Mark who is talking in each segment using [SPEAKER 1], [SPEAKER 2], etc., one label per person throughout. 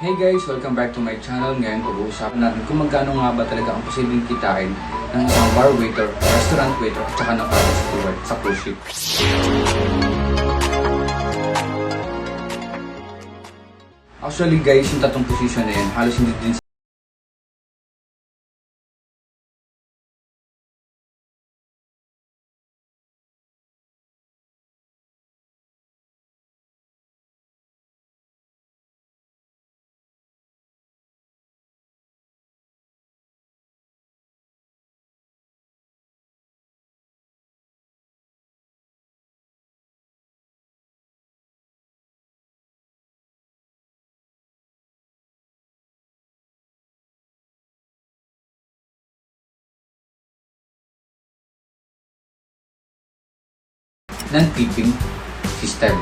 [SPEAKER 1] Hey guys! Welcome back to my channel. Ngayon pag-uusapan natin kung magkano nga ba talaga ang posibleng kitain ng isang bar waiter, restaurant waiter, at saka ng office steward sa cruise ship. Actually guys, yung tatlong position na yan, halos hindi din ng tipping system.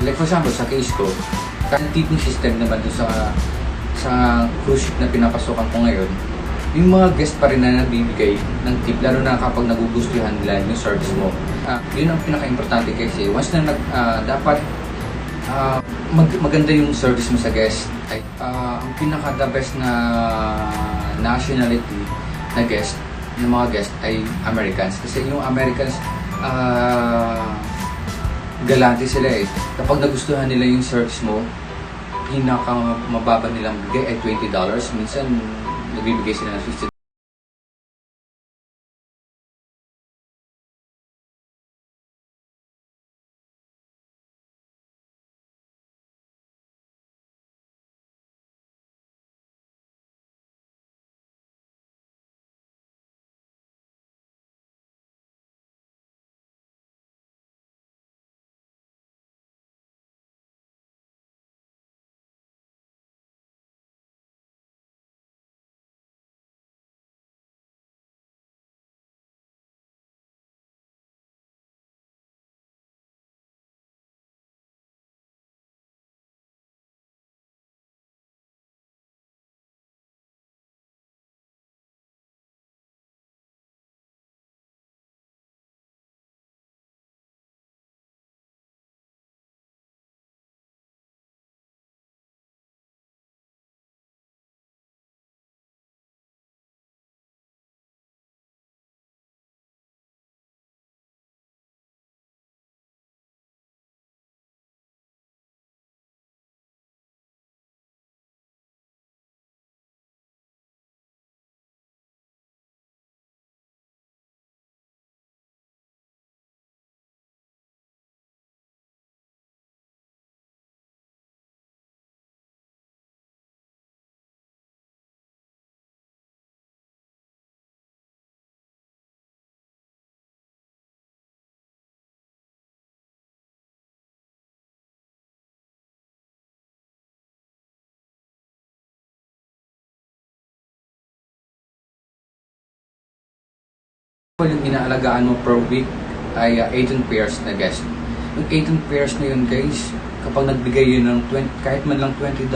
[SPEAKER 1] Like for example, sa case ko, ang tipping system naman doon sa sa cruise ship na pinapasokan ko ngayon, yung mga guest pa rin na nagbibigay ng tip, lalo na kapag nagugustuhan nila yung service mo. Ah, yun ang pinaka-importante kasi once na nag, ah, dapat ah, mag, maganda yung service mo sa guest. Ay, ah, ang pinaka-the best na nationality na guest, ng mga guest ay Americans. Kasi yung Americans, ah, galante sila eh. Kapag nagustuhan nila yung service mo, pinaka mababa nilang bigay ay $20. Minsan, nagbibigay sila ng 50 yung inaalagaan mo per week ay uh, 18 pairs na guest. Yung 18 pairs na yun guys, kapag nagbigay yun ng 20, kahit man lang $20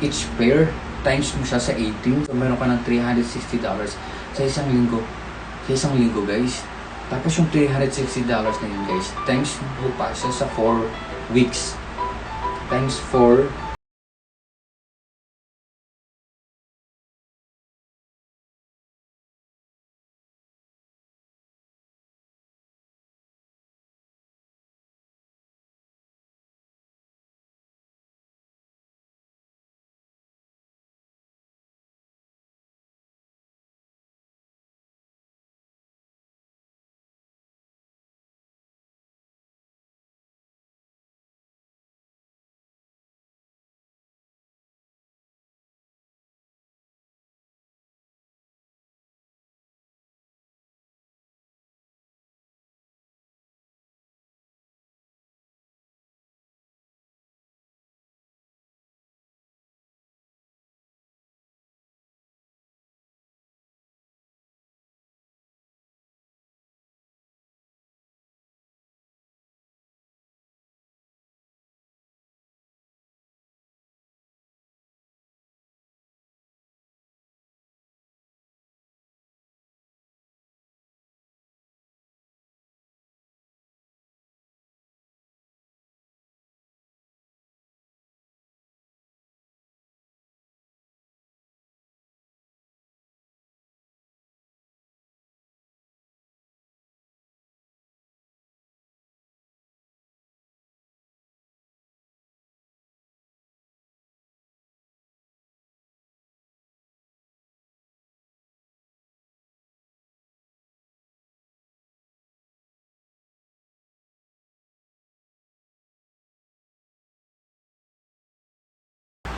[SPEAKER 1] each pair, times mo siya sa 18, so meron ka ng $360 sa isang linggo. Sa isang linggo guys. Tapos yung $360 na yun guys, times mo pa siya sa 4 weeks. Times 4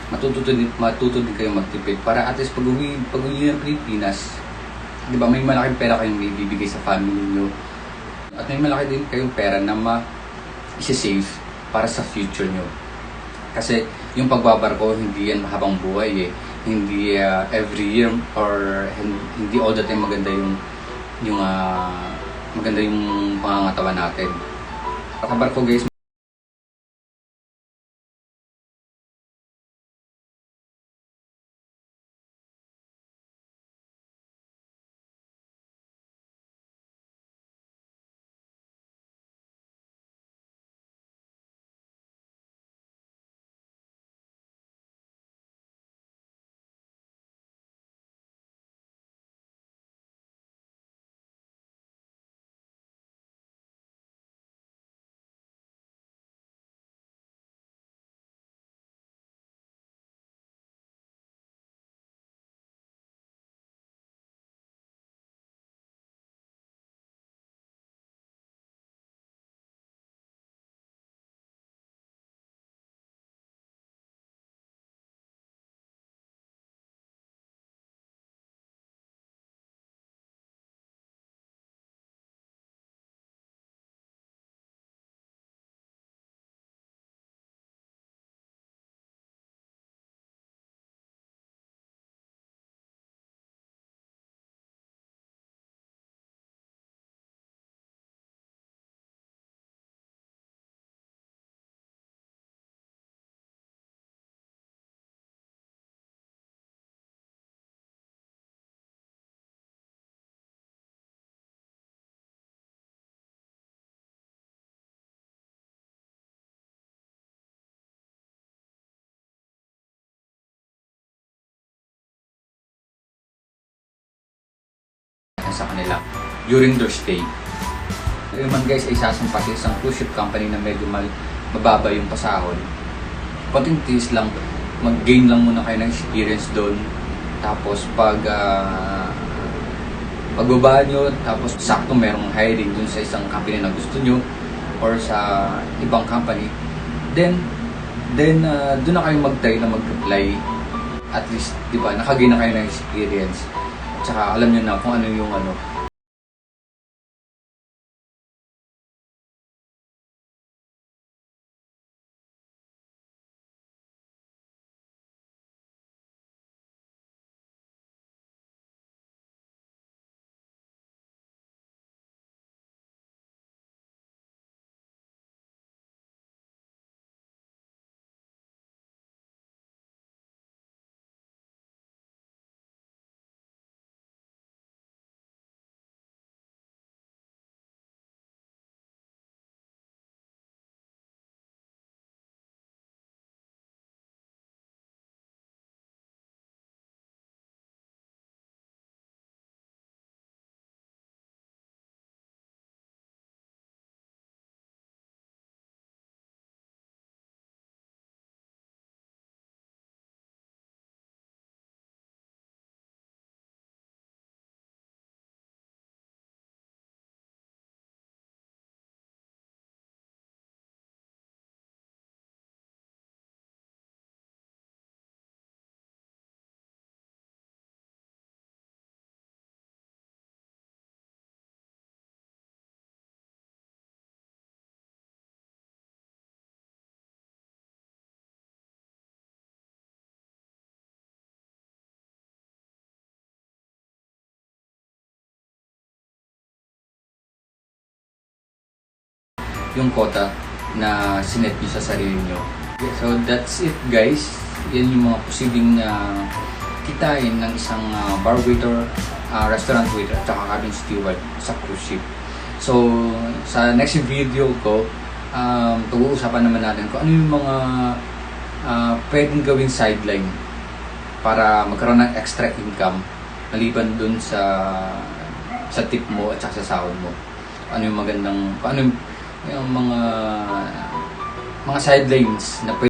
[SPEAKER 1] matututo din, matuto din kayo magtipid para at least pag uwi, pag uwi ng Pilipinas, di ba may malaking pera kayong may bibigay sa family nyo at may malaki din kayong pera na ma save para sa future nyo. Kasi yung pagbabarko, hindi yan mahabang buhay eh. Hindi ah, every year or hin- hindi all the time maganda yung yung ah, maganda yung pangangatawan natin. Pagkabarko guys, sa kanila during their stay. Yung man guys ay sasampa sa isang cruise ship company na medyo mal mababa yung pasahod. Konting tiis lang, mag-gain lang muna kayo ng experience doon. Tapos pag ah, pagbaba nyo, tapos sakto merong hiring dun sa isang company na gusto nyo or sa ibang company, then then uh, doon na kayo mag-try na mag-apply at least, di ba, nakagain na kayo ng experience. At saka alam nyo na kung ano yung ano, yung quota na sinet nyo sa sarili nyo. So that's it guys. Yan yung mga posibleng uh, kitain ng isang ah, bar waiter, ah, restaurant waiter, at saka cabin steward sa cruise ship. So sa next video ko, um, pag-uusapan naman natin kung ano yung mga ah, pwedeng gawing sideline para magkaroon ng extra income maliban dun sa sa tip mo at sa sahod mo. Ano yung magandang, ano yung, yung mga mga sidelines na pwede